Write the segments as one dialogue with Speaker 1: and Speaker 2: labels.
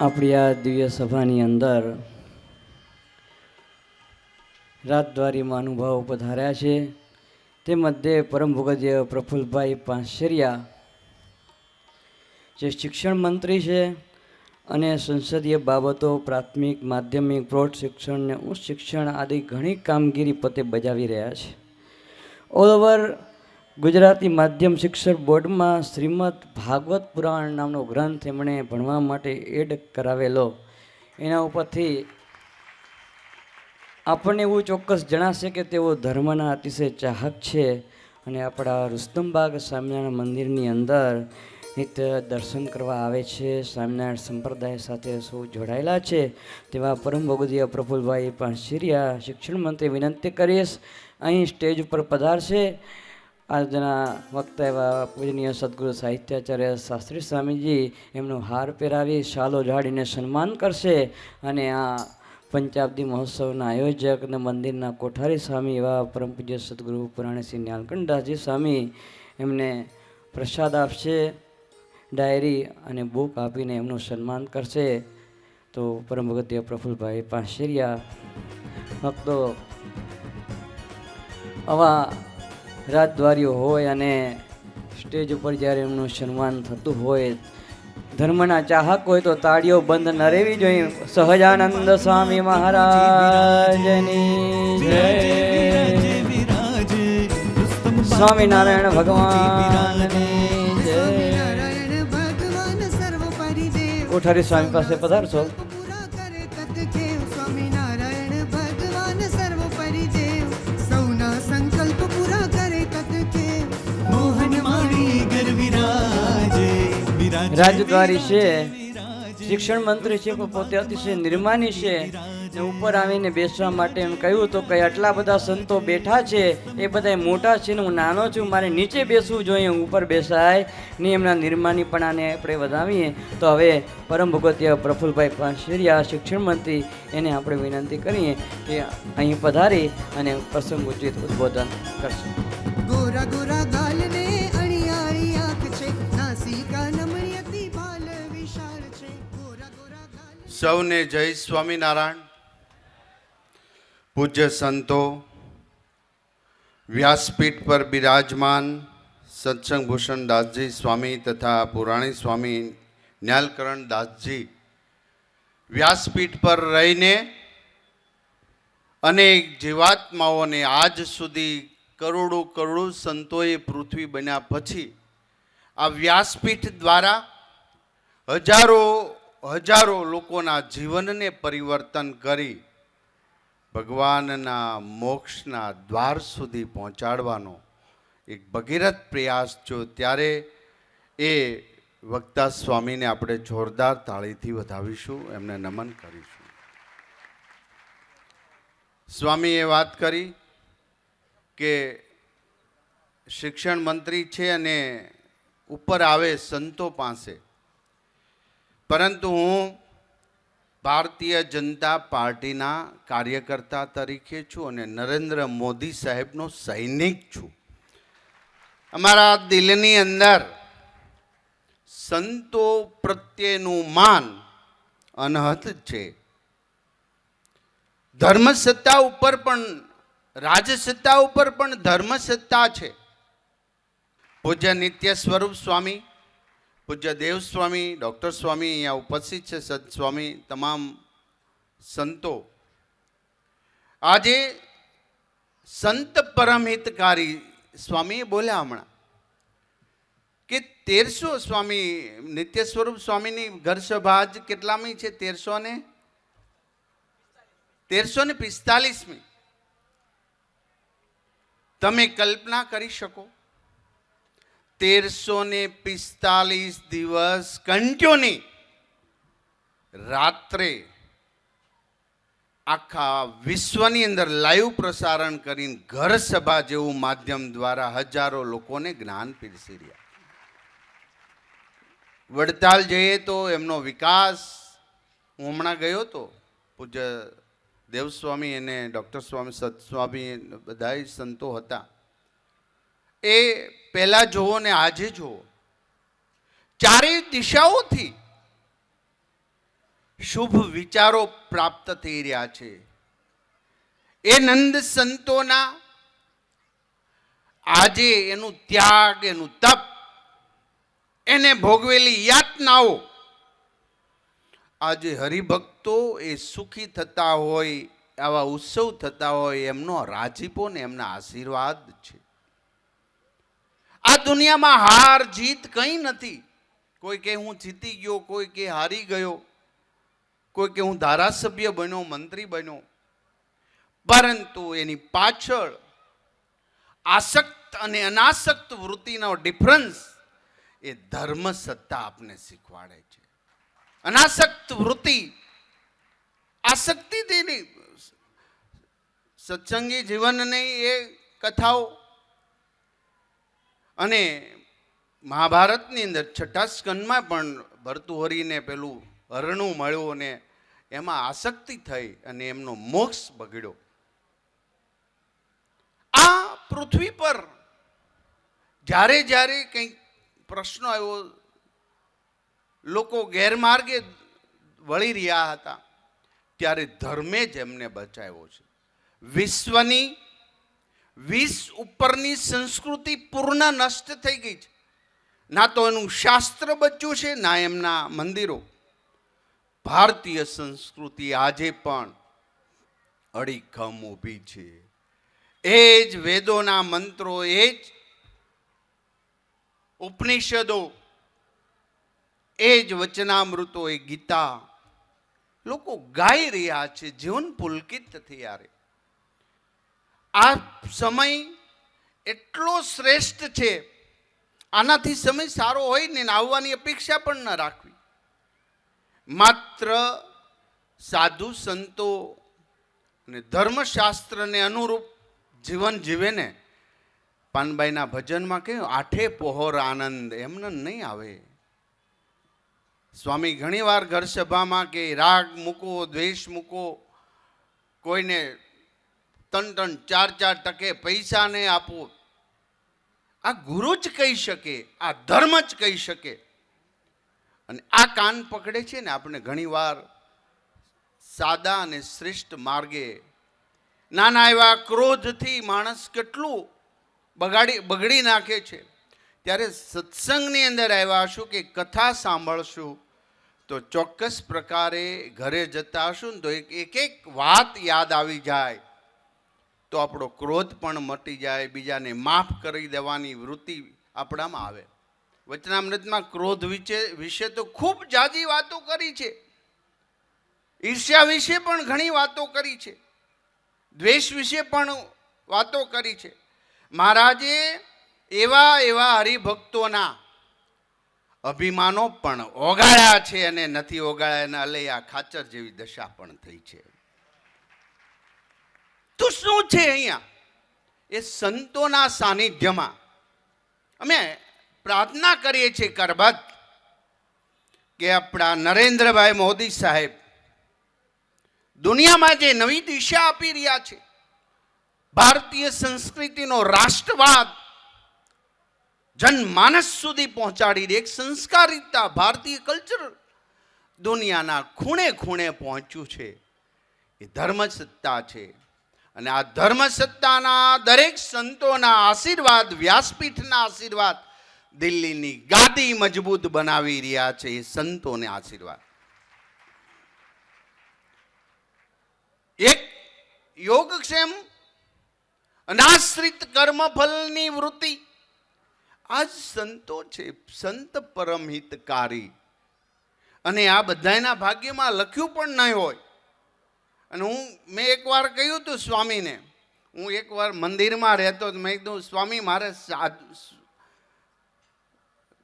Speaker 1: આપણી આ દિવ્ય સભાની અંદર રાજદ્વારીમાં અનુભવ પધાર્યા છે. તે મધ્યે પરમ ભગવદ્ય પ્રફુલ્લભાઈ પાંશરિયા, જે શિક્ષણ મંત્રી છે અને સંસદીય બાબતો, પ્રાથમિક, માધ્યમિક, પ્રૌઢ શિક્ષણ ને ઉચ્ચ શિક્ષણ આદિ ઘણી કામગીરી પોતે બજાવી રહ્યા છે. ઓલ ઓવર ગુજરાતી માધ્યમ શિક્ષણ બોર્ડમાં શ્રીમદ ભાગવત પુરાણ નામનો ગ્રંથ એમણે ભણવા માટે એડ કરાવેલો. એના ઉપરથી આપણને એવું ચોક્કસ જણાશે કે તેઓ ધર્મના અતિશય ચાહક છે અને આપણા રુસ્તમબાગ સ્વામિનારાયણ મંદિરની અંદર નિત્ય દર્શન કરવા આવે છે. સ્વામિનારાયણ સંપ્રદાય સાથે સૌ જોડાયેલા છે. તેવા પરમ ભગવદીય પ્રફુલભાઈ પાંશીરિયા શિક્ષણ મંત્રી વિનંતી કરીશ. અહીં સ્ટેજ ઉપર પધારશે. આજના વક્તા એવા પૂજનીય સદગુરુ સાહિત્યાચાર્ય શાસ્ત્રી સ્વામીજી એમનો હાર પહેરાવી શાલો ઝાડીને સન્માન કરશે અને આ પંચાબ્દી મહોત્સવના આયોજક અને મંદિરના કોઠારી સ્વામી એવા પરમ પૂજ્ય સદગુરુ પુરાણીસિંહ ન્યાલકંઠદાસજી સ્વામી એમને પ્રસાદ આપશે, ડાયરી અને બુક આપીને એમનું સન્માન કરશે. તો પરમ ભગત્ય પ્રફુલભાઈ પાંશેરિયા ભક્તો, આવા રાજદ્વારીઓ હોય અને સ્ટેજ ઉપર જ્યારે એમનું સન્માન થતું હોય ધર્મના ચાહક હોય તો તાળીઓ બંધ ન રહેવી જોઈએ. સહજાનંદ સ્વામી મહારાજની જય. સ્વામિનારાયણ
Speaker 2: ભગવાન
Speaker 1: કોઠારી સ્વામી પાસે પધારશો. રાજદ્વારી છે, શિક્ષણ મંત્રી છે પણ પોતે અતિશય નિર્માની છે ને ઉપર આવીને બેસવા માટે એમ કહ્યું, તો કે આટલા બધા સંતો બેઠા છે? એ બધા મોટા છે ને હું નાનો છું, મારે નીચે બેસવું જોઈએ ઉપર બેસાય ને એમના નિર્માનીપણાને આપણે વધાવીએ. તો હવે પરમ ભગવતીય પ્રફુલભાઈ પાંશેરિયા શિક્ષણ મંત્રી, એને આપણે વિનંતી કરીએ કે અહીં પધારી અને પ્રસંગ ઉચિત ઉદ્બોધન કરશે.
Speaker 2: ગોરા ગોરા
Speaker 3: સૌને જય સ્વામિનારાયણ. પૂજ્ય સંતો, વ્યાસપીઠ પર બિરાજમાન સત્સંગ ભૂષણ દાસજી સ્વામી તથા પુરાણી સ્વામી ન્યાલકરણ દાસજી વ્યાસપીઠ પર રહીને અનેક જીવાત્માઓને આજ સુધી કરોડો કરોડો સંતોએ પૃથ્વી બન્યા પછી આ વ્યાસપીઠ દ્વારા હજારો હજારો લોકોના જીવનને પરિવર્તન કરી ભગવાનના મોક્ષના દ્વાર સુધી પહોંચાડવાનો એક ભગીરથ પ્રયાસ જો ત્યારે એ વક્તા સ્વામીને આપણે જોરદાર તાળીથી વધાવીશું, એમને નમન કરીશું. સ્વામીએ વાત કરી કે શિક્ષણ મંત્રી છે અને ઉપર આવે સંતો પાસે. પરંતુ હું ભારતીય જનતા પાર્ટીના કાર્યકર્તા તરીકે છું અને નરેન્દ્ર મોદી સાહેબનો સૈનિક છું. અમારા દિલની અંદર સંતો પ્રત્યેનું માન અનહદ છે. ધર્મસત્તા ઉપર પણ, રાજસત્તા ઉપર પણ ધર્મસત્તા છે. પૂજ્ય નિત્ય સ્વરૂપ સ્વામી પૂજ્ય દેવ સ્વામી ડૉક્ટર સ્વામી અહીંયા ઉપસ્થિત છે સત સ્વામી, તમામ સંતો. આજે સંત પરમહિતકારી સ્વામીએ બોલ્યા હમણાં કે તેરસો સ્વામી, નિત્ય સ્વરૂપ સ્વામીની ઘર સભા કેટલામી છે? તેરસો ને? તેરસો ને પિસ્તાલીસમી. તમે કલ્પના કરી શકો? તેરસો ને પિસ્તાલીસ દિવસ કંટ્યુની રાત્રે આખા વિશ્વની અંદર લાઈવ પ્રસારણ કરીને ઘર સભા જેવું માધ્યમ દ્વારા હજારો લોકોને જ્ઞાન પીરસી રહ્યા. વડતાલ જઈએ તો એમનો વિકાસ, હું હમણાં ગયો હતો પૂજ્ય દેવસ્વામી અને ડૉક્ટર સ્વામી સતસ્વામી બધા સંતો હતા. એ પહેલા જોવો ને આજે જોવો ચારેય દિશાઓથી શુભ વિચારો પ્રાપ્ત થઈ રહ્યા છે. એ નંદ સંતોના આજે એનું ત્યાગ, એનું તપ, એને ભોગવેલી યાતનાઓ આજે હરિભક્તો એ સુખી થતા હોય, આવા ઉત્સવ થતા હોય, એમનો રાજીપો ને એમના આશીર્વાદ છે. આ દુનિયામાં હાર, જીત કંઈ નથી. કોઈ કે હું જીતી ગયો, કોઈ કે હારી ગયો, કોઈ કે હું ધારાસભ્ય બન્યો, મંત્રી બન્યો. પરંતુ એની પાછળ આસક્ત અને અનાસક્ત વૃત્તિનો ડિફરન્સ એ ધર્મ સત્તા આપને શીખવાડે છે. અનાસક્ત વૃત્તિ આસક્તિથી સત્સંગી જીવનની એ કથાઓ અને મહાભારતની અંદર છઠ્ઠા સ્કંદમાં પણ ભરતુહરીને પેલું હરણું મળ્યું અને એમાં આસક્તિ થઈ અને એમનો મોક્ષ બગડ્યો. આ પૃથ્વી પર જ્યારે જ્યારે કંઈક પ્રશ્નો આવ્યો, લોકો ગેરમાર્ગે વળી રહ્યા હતા, ત્યારે ધર્મે જ એમને બચાવ્યો છે. વિશ્વની વીસ ઉપરની સંસ્કૃતિ પૂર્ણ નષ્ટ થઈ ગઈ છે. ના તો એનું શાસ્ત્ર બચ્યું છે, ના એમના મંદિરો. ભારતીય સંસ્કૃતિ આજે પણ અડીખમ ઊભી છે. એ જ વેદોના મંત્રો, એ જ ઉપનિષદો, એ જ વચનામૃતો, એ ગીતા લોકો ગાઈ રહ્યા છે, જીવન પુલકિત થયારે આ સમય એટલો શ્રેષ્ઠ છે. આનાથી સમય સારો હોય ને આવવાની અપેક્ષા પણ ન રાખવી. માત્ર સાધુ સંતો અને ધર્મશાસ્ત્રને અનુરૂપ જીવન જીવે ને પાનબાઈના ભજનમાં કહ્યું, આઠે પહોર આનંદ. એમને નહીં આવે. સ્વામી ઘણીવાર ઘર સભામાં કે રાગ મૂકો, દ્વેષ મૂકો, કોઈને ત્રણ ત્રણ, ચાર ચાર ટકે પૈસા ને આપો. આ ગુરુ જ કહી શકે, આ ધર્મ જ કહી શકે. અને આ કાન પકડે છે ને આપણે ઘણીવાર સાદા અને શ્રેષ્ઠ માર્ગે. નાના એવા ક્રોધથી માણસ કેટલું બગાડી, બગડી નાખે છે. ત્યારે સત્સંગની અંદર આવ્યા હશું કે કથા સાંભળશું, તો ચોક્કસ પ્રકારે ઘરે જતા હશું ને તો એક એક વાત યાદ આવી જાય. તો આપણો ક્રોધ પણ મટી જાય, બીજાને માફ કરી દેવાની વૃત્તિ આપણામાં આવે. વચનામૃતમાં ક્રોધ વિશે વિશે તો ખૂબ જાજી વાતો કરી છે. ઈર્ષ્યા વિશે પણ ઘણી વાતો કરી છે. દ્વેષ વિશે પણ વાતો કરી છે. મહારાજે એવા એવા હરિભક્તોના અભિમાનો પણ ઓગાળ્યા છે અને નથી ઓગાળ્યા લઈ આ ખાચર જેવી દશા પણ થઈ છે. શું છે અહીંયા? એ સંતોના સાનિધ્યમાં. અમે પ્રાર્થના કરીએ છીએ કરબત કે આપણા નરેન્દ્રભાઈ મોદી સાહેબ દુનિયામાં જે નવી દિશા આપી રહ્યા છે, ભારતીય સંસ્કૃતિનો રાષ્ટ્રવાદ જનમાનસ સુધી પહોંચાડી દે એક સંસ્કારિતા ભારતીય કલ્ચર દુનિયાના ખૂણે ખૂણે પહોંચ્યું છે. એ ધર્મસત્તા છે. અને આ ધર્મ સત્તાના દરેક સંતોના આશીર્વાદ, વ્યાસપીઠના આશીર્વાદ દિલ્હીની ગાદી મજબૂત બનાવી રહ્યા છે એ સંતોને આશીર્વાદ. એક યોગક્ષેમ, અનાશ્રિત કર્મફલની વૃત્તિ. આ સંતો છે, સંત પરમહિતકારી. અને આ બધાના ભાગ્યમાં લખ્યું પણ નહીં હોય. અને હું, મેં એકવાર કહ્યું હતું સ્વામીને, હું એકવાર મંદિરમાં રહેતો મેં કીધું, સ્વામી, મારે સાધુ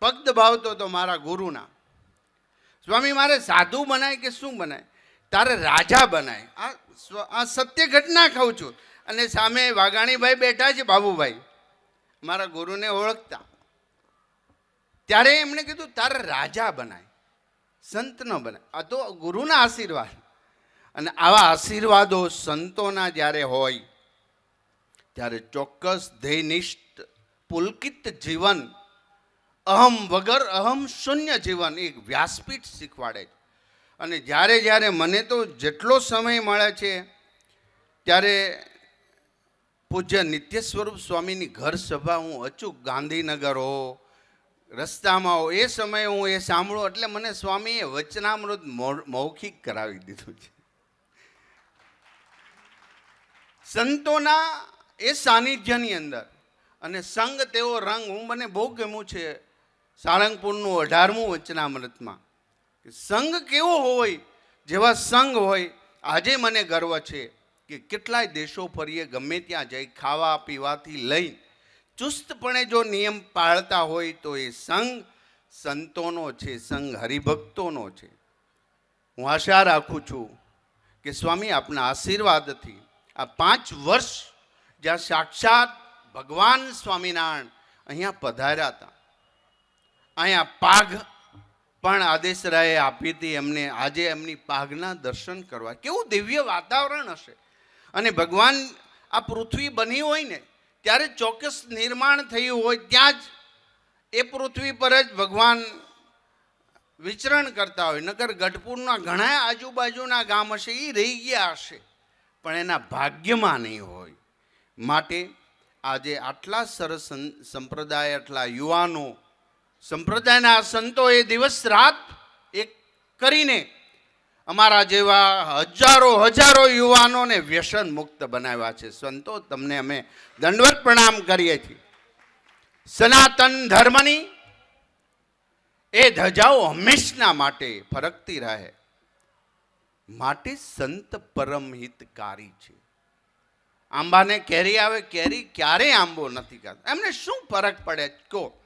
Speaker 3: પગ દબાવતો હતો મારા ગુરુના. સ્વામી, મારે સાધુ બનાય કે શું બનાય? તારે રાજા બનાય. આ આ સત્ય ઘટના કહું છું. અને સામે વાઘાણીભાઈ બેઠા છે, બાબુભાઈ. મારા ગુરુને ઓળખતા. ત્યારે એમણે કીધું, તારે રાજા બનાય, સંત ન બનાય. આ તો ગુરુના આશીર્વાદ. અને આવા આશીર્વાદો સંતોના જ્યારે હોય, ત્યારે ચોક્કસ ધ્યેયનિષ્ઠ પુલકિત જીવન, અહમ વગર અહમ શૂન્ય જીવન એક વ્યાસપીઠ શીખવાડે છે. અને જ્યારે જ્યારે મને તો જેટલો સમય મળે છે, ત્યારે પૂજ્ય નિત્ય સ્વરૂપ સ્વામીની ઘર સભા હું અચૂક ગાંધીનગર હો, રસ્તામાં હો, એ સમયે હું એ સાંભળું, એટલે મને સ્વામીએ વચનામૃત મૌખિક કરાવી દીધું છે. સંતોના એ સાનિધ્યની અંદર. અને સંગ તેવો રંગ, હું મને બહુ ગમ્યું છે સાળંગપુરનું અઢારમું વચનામૃતમાં સંગ કેવો હોય, જેવા સંગ હોય, આજે મને ગર્વ છે કે કેટલાય દેશો ફરીએ ગમે ત્યાં જઈ ખાવા પીવાથી લઈ ચુસ્તપણે જો નિયમ પાળતા હોય તો એ સંગ સંતોનો છે, સંગ હરિભક્તોનો છે. હું આશા રાખું છું કે સ્વામી આપના આશીર્વાદથી આ પાંચ વર્ષ જ્યાં સાક્ષાત ભગવાન સ્વામિનારાયણ અહીંયા પધાર્યા હતા. અહીંયા પાઘ પણ આદેશરાયે આપી હતી એમને. આજે એમની પાઘના દર્શન કરવા. કેવું દિવ્ય વાતાવરણ હશે. અને ભગવાન આ પૃથ્વી બની હોય ને, ત્યારે ચોક્કસ નિર્માણ થયું હોય ત્યાં જ એ પૃથ્વી પર જ ભગવાન વિચરણ કરતા હોય. નગર ગઢપુરના ઘણા આજુબાજુના ગામ હશે એ રહી ગયા હશે. પણ એના ભાગ્યમાં નહીં હોય. માટે આજે આટલા સરસ સંપ્રદાય, આટલા યુવાનો, સંપ્રદાયના સંતો સંતોએ દિવસ રાત એક કરીને અમારા જેવા હજારો હજારો યુવાનોને વ્યસન મુક્ત બનાવ્યા છે. સંતો, તમને અમે દંડવત પ્રણામ કરીએ છીએ. સનાતન ધર્મની એ ધજાઓ હંમેશના માટે ફરકતી રહે. માટે સંત પરમ હિતકારી છે. આંબાને કેરી આવે, કેરી ક્યારેય આંબો નથી ખાતો? એમને શું ફરક પડે? કહો.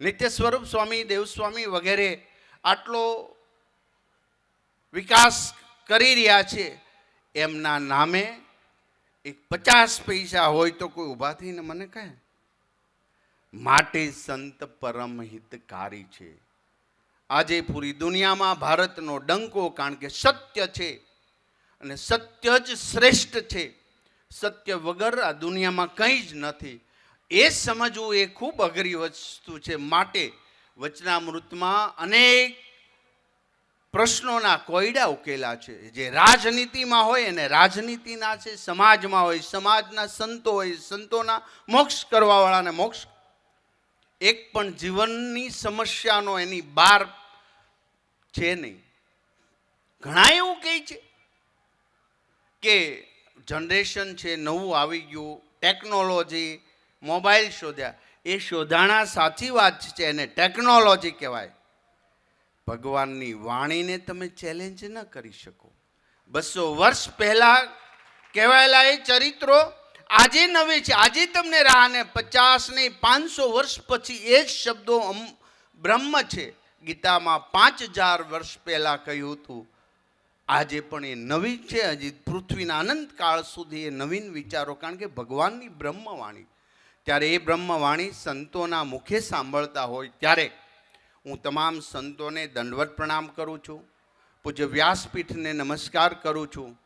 Speaker 3: નિત્ય સ્વરૂપ સ્વામી દેવસ્વામી વગેરે આટલો વિકાસ કરી રહ્યા છે. એમના નામે એક પચાસ પૈસા હોય તો કોઈ ઊભા થઈને મને કહે. માટે સંત પરમ હિતકારી છે. આજે પૂરી દુનિયામાં ભારતનો ડંકો કારણ કે સત્ય છે અને સત્ય જ શ્રેષ્ઠ છે. સત્ય વગર આ દુનિયામાં કંઈ જ નથી. એ સમજવું એ ખૂબ અઘરી વસ્તુ છે માટે વચનામૃતમાં અનેક પ્રશ્નોના કોયડા ઉકેલા છે. જે રાજનીતિમાં હોય અને રાજનીતિના છે, સમાજમાં હોય, સમાજના સંતો હોય, સંતોના મોક્ષ કરવાવાળાને મોક્ષ એક પણ જીવનની સમસ્યાનો એની બાર છે નહીં. ઘણા એવું કહે છે કે જનરેશન છે, નવું આવી ગયું, ટેકનોલોજી, મોબાઈલ શોધ્યા. એ શોધાણા સાચી વાત છે એને ટેકનોલોજી કહેવાય. ભગવાનની વાણીને તમે ચેલેન્જ ન કરી શકો. બસો વર્ષ પહેલાં કહેવાયેલા એ ચરિત્રો આજે નવી છે. આજે તમને રાહને પચાસ ને પાંચસો વર્ષ પછી એ જ શબ્દો બ્રહ્મ છે. ગીતામાં પાંચ હજાર વર્ષ પહેલા કહ્યું હતું. આજે પણ એ નવી છે. હજી પૃથ્વીના અનંત કાળ સુધી એ નવીન વિચારો, કારણ કે ભગવાનની બ્રહ્મવાણી. ત્યારે એ બ્રહ્મવાણી સંતોના મુખે સાંભળતા હોય ત્યારે હું તમામ સંતોને દંડવત પ્રણામ કરું છું. પૂજ્ય વ્યાસપીઠને નમસ્કાર કરું છું.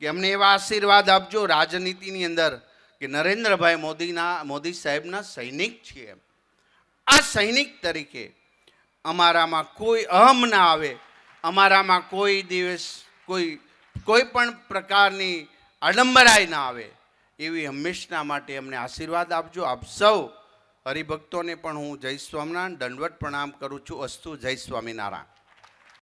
Speaker 3: કે અમને એવા આશીર્વાદ આપજો રાજનીતિની અંદર કે નરેન્દ્રભાઈ મોદીના, મોદી સાહેબના સૈનિક છીએ આ સૈનિક તરીકે અમારામાં કોઈ અહમ ના આવે. અમારામાં કોઈ દિવસ કોઈ કોઈ પણ પ્રકારની આડંબરાય ના આવે. એવી હંમેશના માટે અમને આશીર્વાદ આપજો. આપ સૌ હરિભક્તોને પણ હું જય સ્વામિનારાયણ, દંડવત પ્રણામ કરું છું. અસ્તુ જય સ્વામિનારાયણ.